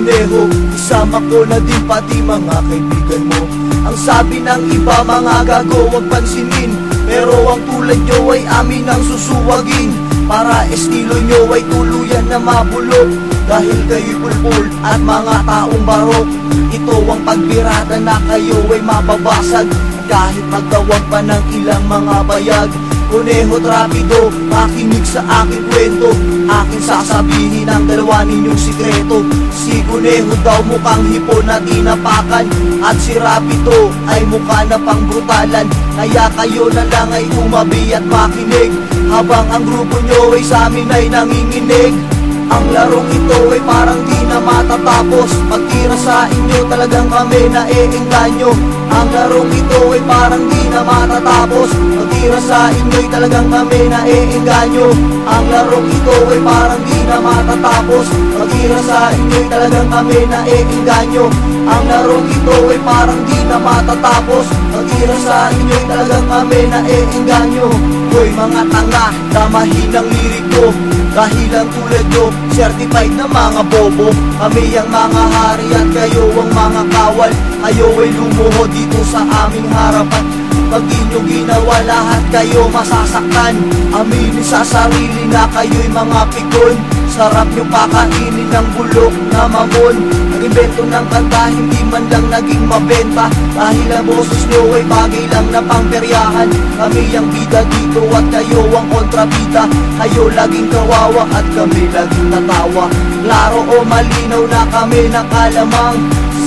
kuneho. Isama ko na din pati mga kaibigan mo. Ang sabi ng iba mga gago wag pansinin. Pero ang tulad nyo ay amin ang susuwagin. Para estilo nyo ay tuluyan na mabulok Dahil kayo'y pulpul at mga taong barok. Ito ang pagbirada na kayo ay mababasag. Kahit magdawag pa ng ilang mga bayag Kuneho rapido, makinig sa aking kwento. Akin sasabihin ang dalawa ninyong sikreto. Si Kuneho daw mukhang hipon na tinapakan. At si Rapido ay mukha na pang brutalan Kaya kayo na lang ay umabi at makinig. Habang ang grupo nyo ay sa amin ay nanginginig ang larong ito ay parang di na matatapos. Pagtira sa inyo talagang kami na eengganyo. Ang larong ito ay parang di na matatapos. Pagtira sa inyo ay talagang kami na eengganyo. Ang larong ito ay parang di na matatapos. Pagtira sa inyo ay talagang kami na eengganyo Ang larong ito ay parang di na matatapos. Pagtira sa inyo ay talagang kami na eengganyo Hoy mga tanga, damahin ang lirik ko dahil ang tulad nyo, certified na mga bobo. Kami ang mga hari at kayo ang mga kawal. Kayo ay lumuho dito sa aming harapan. Pag di ginawa lahat kayo masasaktan. Aminin sa sarili na kayo'y mga pikon Sarap nyo pakainin ng bulok na mamon. Nag-invento ng kanta, hindi man lang naging mabenta. Dahil ang boses nyo ay bagay lang na pangperyahan. Kami ang bida dito at kayo ang kontrabida. Kayo laging kawawa at kami laging natawa Klaro o malinaw na kami nakalamang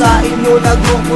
sa inyo na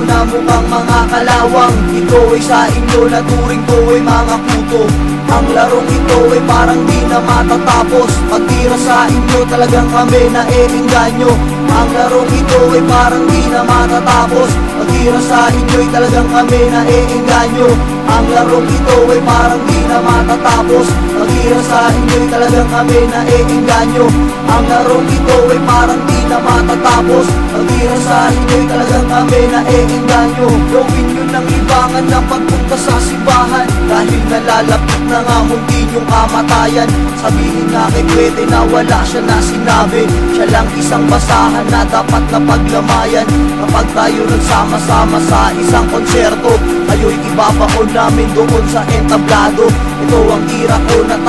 na mukhang mga kalawang. Ito ay sa inyo na turing ko ay mga puto. Ang larong ito ay parang di na matatapos. Pagtira sa inyo talagang kami na eengganyo Ang larong ito ay parang di na matatapos. Pagtira sa inyo ay talagang kami na eengganyo Ang larong ito ay parang di na matatapos. Pagtira sa inyo ay talagang kami na eengganyo Ang larong ito ay parang di na matatapos. Pagtira sa inyo ay talagang kami na eengganyo Gawin nyo ng libangan ng pagpunta sa simbahan. Dahil nalalapit na nga munti yung kamatayan. Sabihin nga kay Pwede na wala siya na sinabi. Siya lang isang basahan na dapat na paglamayan. Kapag tayo nagsama-sama sa isang konserto Kayo'y ibabaon namin doon sa entablado. Ito ang tira ko na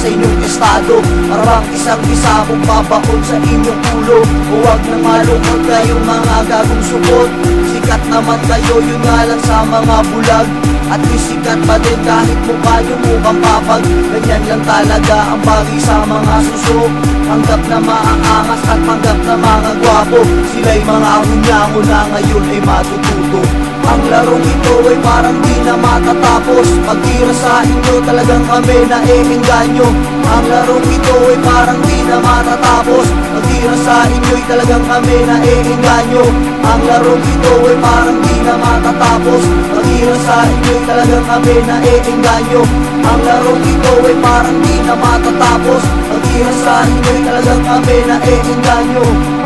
sa inyong estado. Parang isang isa mong babaon sa inyong ulo. Huwag na malungkot kayong mga gagong supot Sikat naman kayo yun nga lang sa mga bulag. At isikat pa din kahit mukha nyo mukhang papag. Ganyan lang talaga ang bagay sa mga suso. Panggap na maangas at panggap na mga gwapo. Sila'y mga hunyango na ngayon ay matututo ang larong ito ay parang di na matatapos. Pagtira sa inyo talagang kami na eengganyo Ang larong ito ay parang di na matatapos. Pagtira sa inyo ay talagang kami na eengganyo Ang larong ito ay parang di na matatapos. Pagtira sa inyo ay talagang kami na eengganyo Ang larong ito ay parang di na matatapos. Pagtira sa inyo ay talagang kami na eengganyo